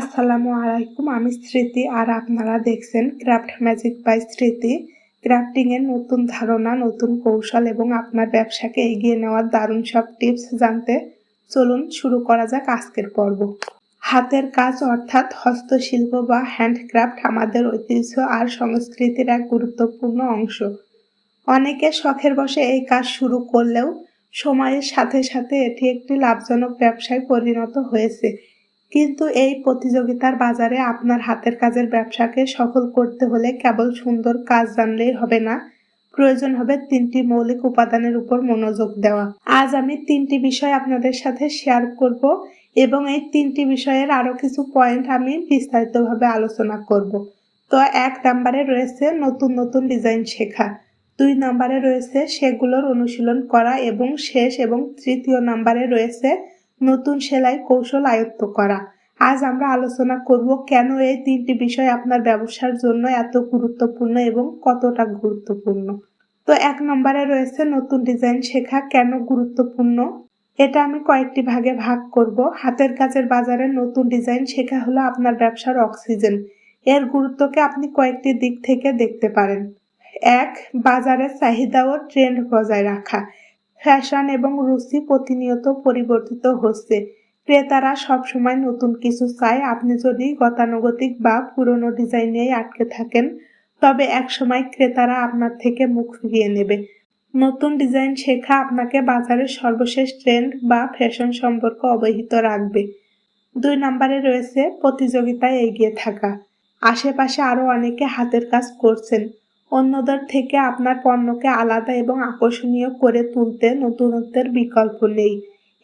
আসসালামু আলাইকুম, আমি স্মৃতি আর আপনারা দেখছেন craft magic by Smriti. Crafting এর নতুন ধারণা, নতুন কৌশল এবং আপনার ব্যবসাকে এগিয়ে নেওয়ার দারুণ সব টিপস জানতে চলুন শুরু করা যাক আজকের পর্ব। হাতের কাজ অর্থাৎ হস্তশিল্প বা হ্যান্ডক্রাফট আমাদের ঐতিহ্য আর সংস্কৃতির এক গুরুত্বপূর্ণ অংশ। অনেকে শখের বসে এই কাজ শুরু করলেও সময়ের সাথে সাথে এটি একটি লাভজনক ব্যবসায় পরিণত হয়েছে। কিন্তু এই প্রতিযোগিতার বাজারে আপনার হাতের কাজের ব্যবসাকে সফল করতে হলে কেবল সুন্দর কাজ জানলেই হবে না। প্রয়োজন হবে তিনটি মৌলিক উপাদানের উপর মনোযোগ দেওয়া। আজ আমি তিনটি বিষয় আপনাদের সাথে শেয়ার করব এবং এই তিনটি বিষয়ের আরও কিছু পয়েন্ট আমি বিস্তারিতভাবে আলোচনা করব। তো এক নম্বরে রয়েছে নতুন নতুন ডিজাইন শেখা। দুই নম্বরে রয়েছে সেগুলোর অনুশীলন করা এবং শেষ এবং তৃতীয় নম্বরে রয়েছে নতুন সেলাই কৌশল আয়ত্ত করা। আজ আমরা আলোচনা করব কেন এই তিনটি বিষয় আপনার ব্যবসার জন্য এত গুরুত্বপূর্ণ এবং কতটা গুরুত্বপূর্ণ। তো এক নম্বরে রয়েছে নতুন ডিজাইন শেখা কেন গুরুত্বপূর্ণ? এটা আমি কয়েকটি ভাগে ভাগ করব। হাতের কাজের বাজারে নতুন ডিজাইন শেখা হলো আপনার ব্যবসার অক্সিজেন। এর গুরুত্বকে আপনি কয়েকটি দিক থেকে দেখতে পারেন। এক বাজারের চাহিদা ও ট্রেন্ড বজায় রাখা। ফ্যাশন এবং রুচি প্রতিনিয়ত পরিবর্তিত হচ্ছে। ক্রেতারা সবসময় নতুন কিছু চায়। আপনি যদি গতানুগতিক বা পুরনো ডিজাইনেই আটকে থাকেন, তবে একসময় ক্রেতারা আপনার থেকে মুখ ফিরিয়ে নেবে। নতুন ডিজাইন শেখা আপনাকে বাজারের সর্বশেষ ট্রেন্ড বা ফ্যাশন সম্পর্কে অবহিত রাখবে। দুই নম্বরে রয়েছে প্রতিযোগিতায় এগিয়ে থাকা। আশেপাশে আরও অনেকে হাতের কাজ করছেন। অন্যদের থেকে আপনার পণ্যকে আলাদা এবং আকর্ষণীয় করে তুলতে নতুনত্বের বিকল্প নেই।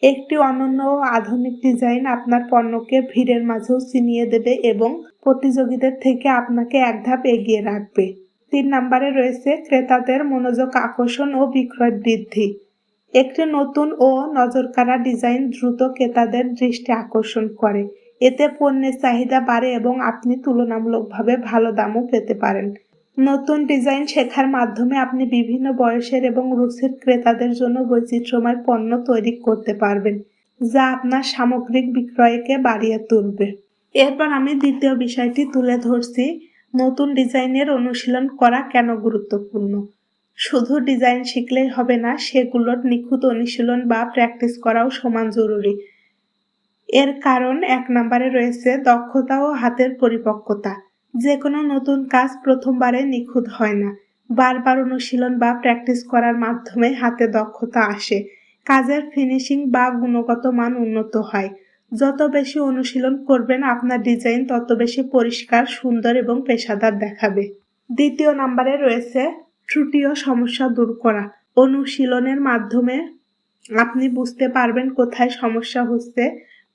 একটি অনন্য ও আধুনিক ডিজাইন আপনার পণ্যকে ভিড়ের মাঝেও চিনিয়ে দেবে এবং প্রতিযোগীদের থেকে আপনাকে এক ধাপ এগিয়ে রাখবে। তিন নম্বরে রয়েছে ক্রেতাদের মনোযোগ, আকর্ষণ ও বিক্রয় বৃদ্ধি। একটি নতুন ও নজরকাড়া ডিজাইন দ্রুত ক্রেতাদের দৃষ্টি আকর্ষণ করে। এতে পণ্যের চাহিদা বাড়ে এবং আপনি তুলনামূলকভাবে ভালো দামও পেতে পারেন। নতুন ডিজাইন শেখার মাধ্যমে আপনি বিভিন্ন বয়সের এবং রুচির ক্রেতাদের জন্য বৈচিত্র্যময় পণ্য তৈরি করতে পারবেন, যা আপনার সামগ্রিক বিক্রয়কে বাড়িয়ে তুলবে। এরপর আমি দ্বিতীয় বিষয়টি তুলে ধরছি, নতুন ডিজাইনের অনুশীলন করা কেন গুরুত্বপূর্ণ? শুধু ডিজাইন শিখলেই হবে না, সেগুলোর নিখুঁত অনুশীলন বা প্র্যাকটিস করাও সমান জরুরি। এর কারণ এক নম্বরে রয়েছে দক্ষতা ও হাতের পরিপক্কতা। যে কোনো নতুন কাজ প্রথমবারে নিখুঁত হয় না। বারবার অনুশীলন বা প্র্যাকটিস করার মাধ্যমে হাতে দক্ষতা আসে। কাজের ফিনিশিং বা গুণগত মান উন্নত হয়। যত বেশি অনুশীলন করবেন, আপনার ডিজাইন তত বেশি পরিষ্কার, সুন্দর এবং পেশাদার দেখাবে। দ্বিতীয় নম্বরে রয়েছে ত্রুটি ও সমস্যা দূর করা। অনুশীলনের মাধ্যমে আপনি বুঝতে পারবেন কোথায় সমস্যা হচ্ছে,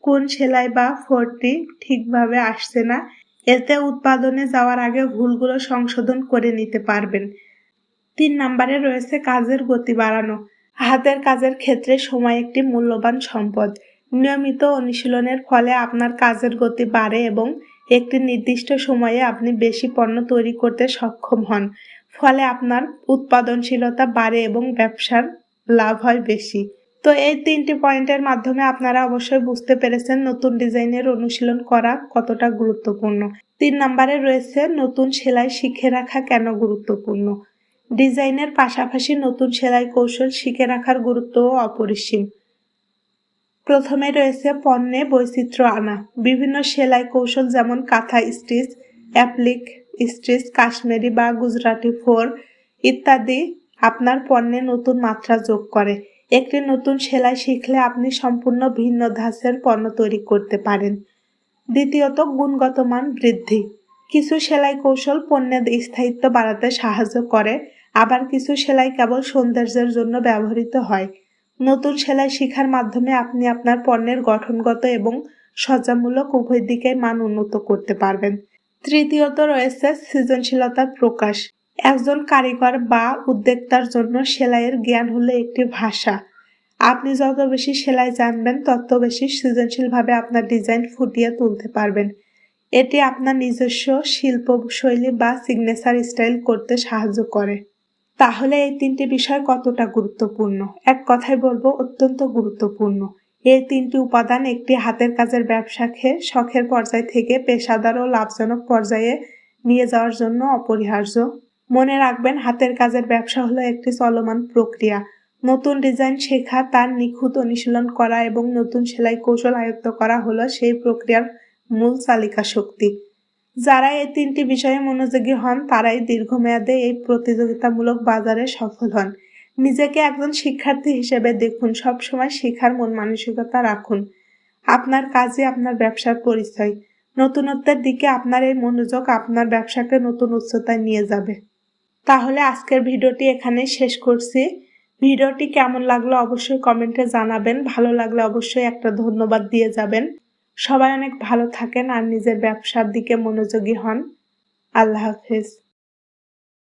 কোন সেলাই বা ফোরটি ঠিকভাবে আসছে না এতে উৎপাদনে যাওয়ার আগে ভুলগুলো সংশোধন করে নিতে পারবেন। তিন নম্বরে রয়েছে কাজের গতি বাড়ানো। হাতের কাজের ক্ষেত্রে সময় একটি মূল্যবান সম্পদ। নিয়মিত অনুশীলনের ফলে আপনার কাজের গতি বাড়ে এবং একটি নির্দিষ্ট সময়ে আপনি বেশি পণ্য তৈরি করতে সক্ষম হন। ফলে আপনার উৎপাদনশীলতা বাড়ে এবং ব্যবসার লাভ হয় বেশি। তো এই তিনটি পয়েন্টের মাধ্যমে আপনারা অবশ্যই বুঝতে পেরেছেন নতুন ডিজাইনের অনুশীলন করা কতটা গুরুত্বপূর্ণ। তিন নম্বরে রয়েছে, নতুন সেলাই শিখে রাখা কেন গুরুত্বপূর্ণ? ডিজাইনের পাশাপাশি নতুন সেলাই কৌশল শিখে রাখার গুরুত্বও অপরিসীম। প্রথমে রয়েছে পণ্যে বৈচিত্র্য আনা। বিভিন্ন সেলাই কৌশল যেমন কাঁথা স্টিচ, অ্যাপ্লিক স্টিচ, কাশ্মীরি বা গুজরাটি ফোর ইত্যাদি আপনার পণ্যে নতুন মাত্রা যোগ করে। একটি নতুন সেলাই শিখলে আপনি সম্পূর্ণ ভিন্ন ধাঁচের পণ্য তৈরি করতে পারেন। দ্বিতীয়ত, গুণগত মান বৃদ্ধি। কিছু সেলাই কৌশল পণ্যের স্থায়িত্ব বাড়াতে সাহায্য করে, আবার কিছু সেলাই কেবল সৌন্দর্যের জন্য ব্যবহৃত হয়। নতুন সেলাই শিখার মাধ্যমে আপনি আপনার পণ্যের গঠনগত এবং সজ্জামূলক উভয় দিকে মান উন্নত করতে পারবেন। তৃতীয়ত, রয়েছে সৃজনশীলতার প্রকাশ। একজন কারিগর বা উদ্যোক্তার জন্য সেলাইয়ের জ্ঞান হলো একটি ভাষা। আপনি যত বেশি সেলাই জানবেন, তত বেশি সৃজনশীলভাবে আপনার ডিজাইন ফুটিয়ে তুলতে পারবেন। এটি আপনার নিজস্ব শিল্প শৈলী বা সিগনেচার স্টাইল করতে সাহায্য করে। তাহলে এই তিনটি বিষয় কতটা গুরুত্বপূর্ণ? এক কথায় বলব, অত্যন্ত গুরুত্বপূর্ণ। এই তিনটি উপাদান একটি হাতের কাজের ব্যবসাকে শখের পর্যায় থেকে পেশাদার ও লাভজনক পর্যায়ে নিয়ে যাওয়ার জন্য অপরিহার্য। মনে রাখবেন, হাতের কাজের ব্যবসা হলো একটি চলমান প্রক্রিয়া। নতুন ডিজাইন শেখা, তার নিখুঁত অনুশীলন করা এবং নতুন সেলাই কৌশল আয়ত্ত করা হলো সেই প্রক্রিয়ার মূল চালিকা শক্তি। যারা এই তিনটি বিষয়ে মনোযোগী হন, তারাই দীর্ঘমেয়াদে এই প্রতিযোগিতামূলক বাজারে সফল হন। নিজেকে একজন শিক্ষার্থী হিসেবে দেখুন, সবসময় শেখার মন মানসিকতা রাখুন। আপনার কাজে আপনার ব্যবসার পরিচয়। নতুনত্বের দিকে আপনার এই মনোযোগ আপনার ব্যবসাকে নতুন উচ্চতায় নিয়ে যাবে। তাহলে আজকের ভিডিওটি এখানে শেষ করছি। ভিডিওটি কেমন লাগল অবশ্যই কমেন্টে জানাবেন। ভালো লাগলে অবশ্যই একটা ধন্যবাদ দিয়ে যাবেন। সবাই অনেক ভালো থাকেন আর নিজের ব্যবসার দিকে মনোযোগী হন। আল্লাহ হাফেজ।